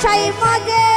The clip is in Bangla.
সাই মজে